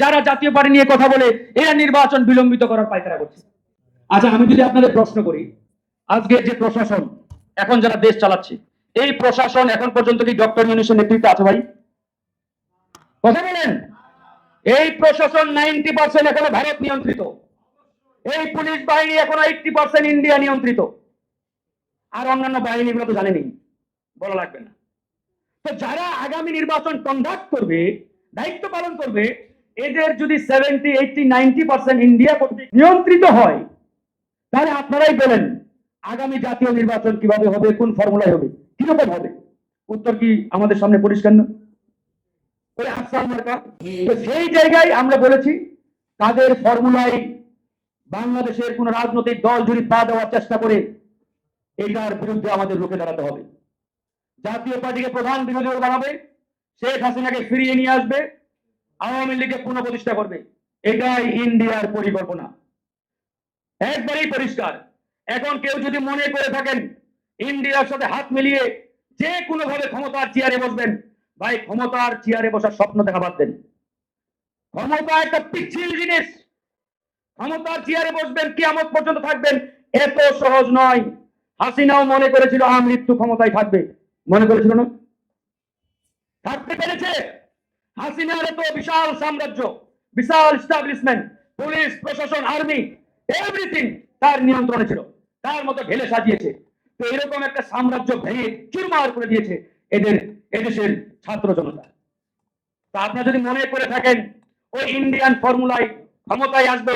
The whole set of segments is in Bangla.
যারা জাতীয় পার্টি নিয়ে কথা বলে, এরা নির্বাচন বিলম্বিত করার পায়তারা করছে। আচ্ছা আমি যদি আপনাদের প্রশ্ন করি, আজকে যে প্রশাসন, এখন যারা দেশ চালাচ্ছে, এই প্রশাসন এখন পর্যন্ত কি ডক্টর ইউনুসের নেতৃত্বে আছে ভাই? কথা বলেন। এই প্রশাসন নাইনটি পার্সেন্ট এখনও ভারত নিয়ন্ত্রিত। এই পুলিশ বাহিনী এখন এইটটি পার্সেন্ট ইন্ডিয়া নিয়ন্ত্রিত। আর অন্যান্য বাহিনীগুলো তো জানেনি বলা লাগবে না। তো যারা আগামী নির্বাচন কন্ডাক্ট করবে, দায়িত্ব পালন করবে এদের যদি seventy eighty ninety percent India কর্তৃক নিয়ন্ত্রিত হয়, তাহলে আপনারাই বলেন, আগামী জাতীয় নির্বাচন কীভাবে হবে, কোন ফর্মুলায় হবে, কীরকম হবে? উত্তর কি আমাদের সামনে পরিষ্কার না? সেই জায়গায় আমরা বলেছি, তাদের ফর্মুলায় বাংলাদেশের কোন রাজনৈতিক দল যদি পা দেওয়ার চেষ্টা করে এটার বিরুদ্ধে আমাদের রুখে দাঁড়াতে হবে। জাতীয় পার্টিকে প্রধান বিরোধী বানাবে, শেখ হাসিনাকে ফিরিয়ে নিয়ে আসবে আওয়ামী লীগকে পুনঃপ্রতিষ্ঠা করবে। এটাই ইন্ডিয়ার পরিকল্পনা। একবারেই পরিষ্কার। এখন কেউ যদি মনে করে থাকেন, ইন্ডিয়ার সাথে হাত মিলিয়ে যে কোনো ভাবে ক্ষমতার চেয়ারে বসবেন, ভাই ক্ষমতার চেয়ারে বসার স্বপ্ন দেখা বাদ দেন। ক্ষমতা একটা পিচ্ছিল জিনিস। ক্ষমতার চেয়ারে বসবেন, কিয়ামত পর্যন্ত থাকবেন, এত সহজ নয়। হাসিনাও মনে করেছিল আমৃত্যু ক্ষমতায় থাকবে। মনে করেছিল না? থাকতে পেরেছে? হাসিনার এত বিশাল সাম্রাজ্য, বিশাল স্টাবলিশমেন্ট পুলিশ, প্রশাসন আর্মি এভরিথিং তার নিয়ন্ত্রণে ছিল, তার মতো ঢেলে সাজিয়েছে। তো এরকম একটা সাম্রাজ্য ভেঙে চুরমার করে দিয়েছে এদের, এদেশের ছাত্র জনতা। তা আপনারা যদি মনে করে থাকেন, ওই ইন্ডিয়ান ফর্মুলায় ক্ষমতায় আসব,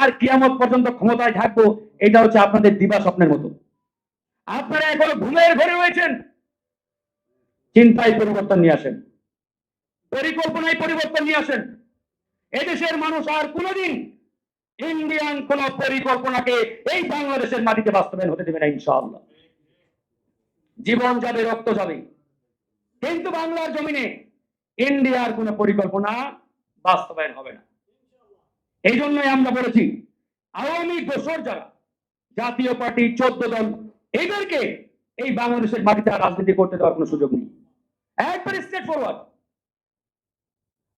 আর কিয়ামত পর্যন্ত ক্ষমতায় থাকব, এটা হচ্ছে আপনাদের দিবা স্বপ্নের মতো। আপনারা এখনও ঘুমের ঘরে রয়েছেন, চিন্তায় পরিবর্তন নিয়ে আসেন। পরিকল্পনায় পরিবর্তন নিয়ে আসেন। এদেশের মানুষ আর কোনোদিন ইন্ডিয়ান কোন পরিকল্পনাকে এই বাংলাদেশের মাটিতে বাস্তবায়ন হতে দেবে না, ইনশাআল্লাহ। জীবন যাবে, রক্ত যাবে। কিন্তু বাংলার জমিনে ইন্ডিয়ার কোন পরিকল্পনা বাস্তবায়ন হবে না। এই জন্যই আমরা বলেছি, আওয়ামী দোসর যারা জাতীয় পার্টি, চোদ্দ দল, এদেরকে এই বাংলাদেশের মাটিতে রাজনীতি করতে দেওয়ার কোনো সুযোগ নেই। একবারে স্টেট ফরওয়ার্ড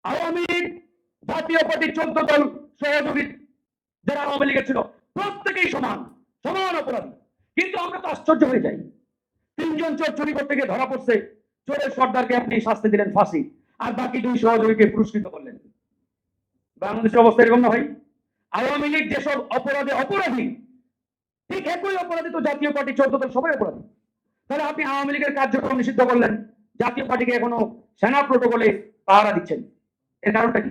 আওয়ামী লীগ, জাতীয় পার্টি চোদ্দ দল সহযোগী যারা আওয়ামী লীগের ছিল, প্রত্যেকেই সমান সমান অপরাধী। কিন্তু আমরা তো আশ্চর্য হয়ে যাই। তিনজন চোর চুরি করতে গিয়ে ধরা পড়ছে। চোরের সর্দারকে আপনি শাস্তি দিলেন ফাঁসি, আর বাকি দুই সহযোগীকে পুরস্কৃত করলেন। বাংলাদেশের অবস্থা এরকম না ভাই। আওয়ামী লীগ যেসব অপরাধে অপরাধী, ঠিক একই অপরাধী তো জাতীয় পার্টি চোদ্দ দল সবাই অপরাধী। তাহলে আপনি আওয়ামী লীগের কার্যক্রম নিষিদ্ধ করলেন, জাতীয় পার্টিকে এখনও সেনা প্রোটোকলে পাহারা দিচ্ছেন। এর কারণটা কি?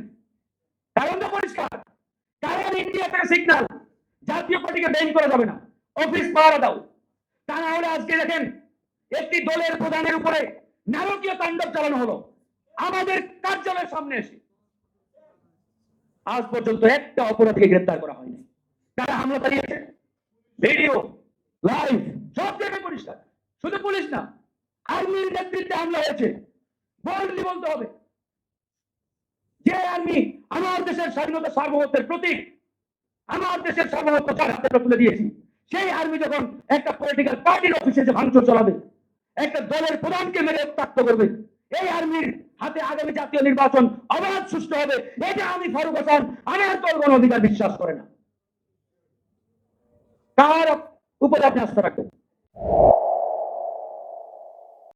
কারণটা পরিষ্কার। কারণ ইন্ডিয়া থেকে সিগন্যাল জাতীয় পার্টিকে ব্যান করা যাবে না। অফিস পাহারা দাও। তা না হলে আজকে দেখেন, একটি দলের প্রধানের উপরে নারকীয় তাণ্ডব চালানো হলো। আমাদের কার্যালয়ের সামনে এসে। আজ পর্যন্ত একটা অপরাধীকে গ্রেপ্তার করা হয়নি। তারা হামলা চালিয়েছে। ভিডিও, লাইভ, সব জায়গায় পরিষ্কার। শুধু পুলিশ না, আর্মির নেতৃত্বে হামলা হয়েছে। বলতে হবে। যে আর্মি আমার দেশের স্বাধীনতা সার্বভৌমত্বের প্রতীক, আমার দেশের সার্বভৌমত্ব তার হাতে তুলে দিয়েছি। সেই আর্মি যখন একটা পলিটিক্যাল পার্টির অফিসে যে ভাঙচুর চালাবে, একটা দলের প্রধানকে মেরে উত্তাক্ত করবে, এই আর্মির হাতে আগামী জাতীয় নির্বাচন অবাধ সুস্থ হবে, এটা আমি ফারুক হাসান, আমার দল গণ অধিকার বিশ্বাস করে না। কার উপরে আপনি আস্থা রাখবেন